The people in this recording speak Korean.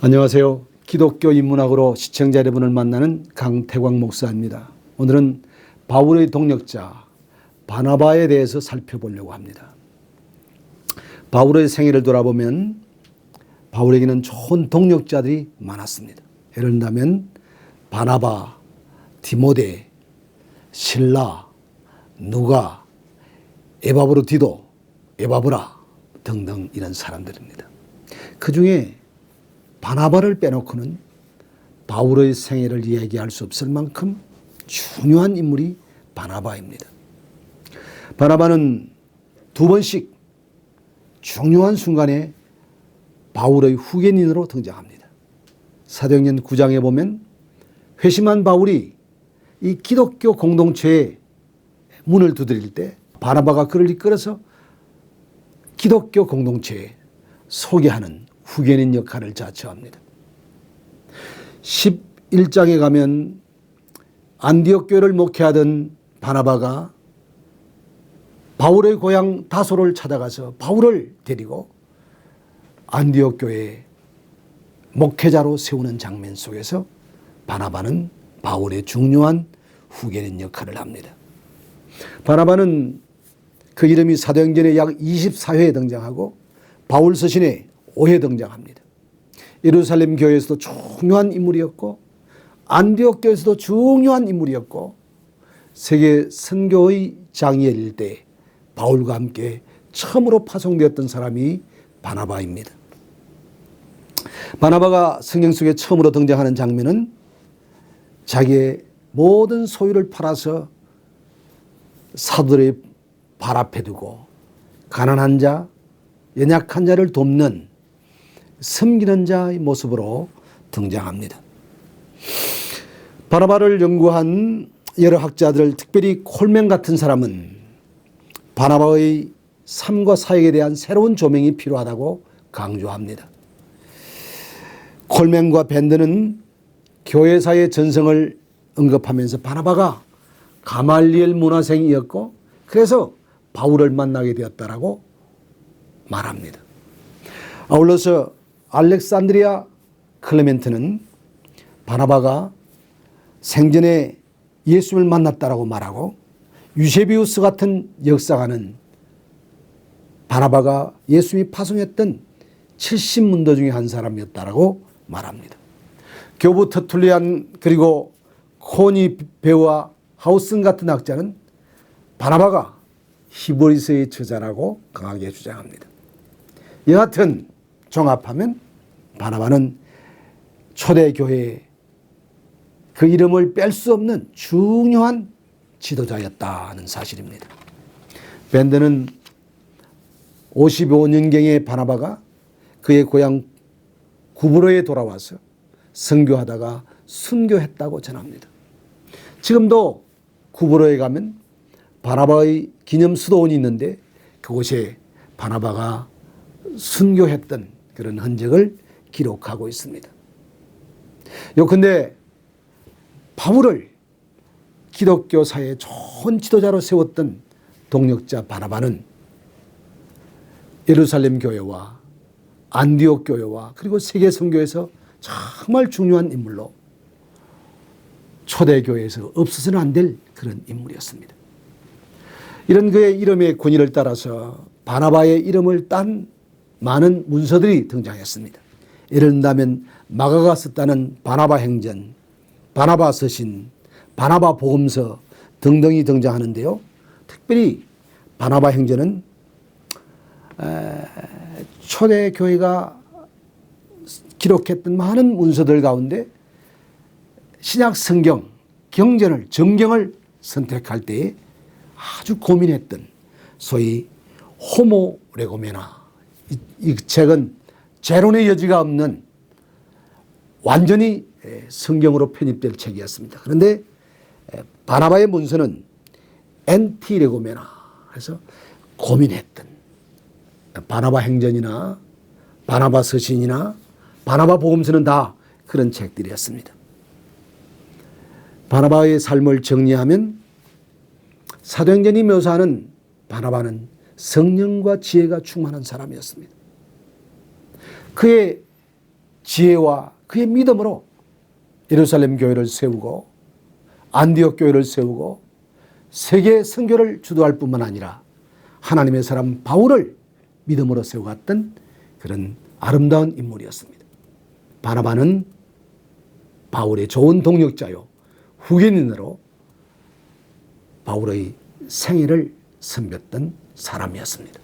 안녕하세요. 기독교 인문학으로 시청자 여러분을 만나는 강태광 목사입니다. 오늘은 바울의 동력자 바나바에 대해서 살펴보려고 합니다. 바울의 생애를 돌아보면 바울에게는 좋은 동력자들이 많았습니다. 예를 들면 바나바, 디모데, 신라, 누가, 에바브로디도, 에바브라 등등 이런 사람들입니다. 그 중에 바나바를 빼놓고는 바울의 생애를 이야기할 수 없을 만큼 중요한 인물이 바나바입니다. 바나바는 두 번씩 중요한 순간에 바울의 후계인으로 등장합니다. 사도행전 9장에 보면 회심한 바울이 이 기독교 공동체의 문을 두드릴 때 바나바가 그를 이끌어서 기독교 공동체에 소개하는 후계인 역할을 자처합니다. 11장에 가면 안디옥 교회를 목회하던 바나바가 바울의 고향 다소를 찾아가서 바울을 데리고 안디옥 교회 목회자로 세우는 장면 속에서 바나바는 바울의 중요한 후계인 역할을 합니다. 바나바는 그 이름이 사도행전에 약 24회에 등장하고 바울 서신에 5회 등장합니다. 예루살렘 교회에서도 중요한 인물이었고 안디옥 교회에서도 중요한 인물이었고 세계 선교의 장의의 일대 바울과 함께 처음으로 파송되었던 사람이 바나바입니다. 바나바가 성경 속에 처음으로 등장하는 장면은 자기의 모든 소유를 팔아서 사도들의 발 앞에 두고 가난한 자, 연약한 자를 돕는 섬기는 자의 모습으로 등장합니다. 바나바를 연구한 여러 학자들, 특별히 콜맨 같은 사람은 바나바의 삶과 사역에 대한 새로운 조명이 필요하다고 강조합니다. 콜맨과 밴드는 교회사의 전성을 언급하면서 바나바가 가말리엘 문화생이었고 그래서 바울을 만나게 되었다라고 말합니다. 아울러서 알렉산드리아 클레멘트는 바나바가 생전에 예수를 만났다라고 말하고 유세비우스 같은 역사가는 바나바가 예수님이 파송했던 70문도 중에 한 사람이었다라고 말합니다. 교부 터툴리안 그리고 코니 배우와 하우슨 같은 학자는 바나바가 히브리서의 저자라고 강하게 주장합니다. 여하튼 종합하면 바나바는 초대교회의 그 이름을 뺄 수 없는 중요한 지도자였다는 사실입니다. 밴드는 55년경에 바나바가 그의 고향 구브로에 돌아와서 선교하다가 순교했다고 전합니다. 지금도 구브로에 가면 바나바의 기념 수도원이 있는데 그곳에 바나바가 순교했던 그런 흔적을 기록하고 있습니다. 요컨대 바울을 기독교 사회의 좋은 지도자로 세웠던 동력자 바나바는 예루살렘 교회와 안디옥 교회와 그리고 세계 선교에서 정말 중요한 인물로 초대교회에서 없어서는 안 될 그런 인물이었습니다. 이런 그의 이름의 권위를 따라서 바나바의 이름을 딴 많은 문서들이 등장했습니다. 예를 든다면 마가가 썼다는 바나바 행전, 바나바 서신, 바나바 복음서 등등이 등장하는데요. 특별히 바나바 행전은 초대 교회가 기록했던 많은 문서들 가운데 신약 성경, 경전을, 정경을 선택할 때에 아주 고민했던 소위 호모 레고메나 이, 이 책은 재론의 여지가 없는 완전히 성경으로 편입될 책이었습니다. 그런데 바나바의 문서는 엔티 레고메나 해서 고민했던 바나바 행전이나 바나바 서신이나 바나바 복음서는 다그 그런 책들이었습니다. 바나바의 삶을 정리하면 사도행전이 묘사하는 바나바는 성령과 지혜가 충만한 사람이었습니다. 그의 지혜와 그의 믿음으로 예루살렘 교회를 세우고 안디옥 교회를 세우고 세계 선교를 주도할 뿐만 아니라 하나님의 사람 바울을 믿음으로 세워갔던 그런 아름다운 인물이었습니다. 바나바는 바울의 좋은 동력자요 후견인으로 바울의 생애를 섬겼던 사람이었습니다.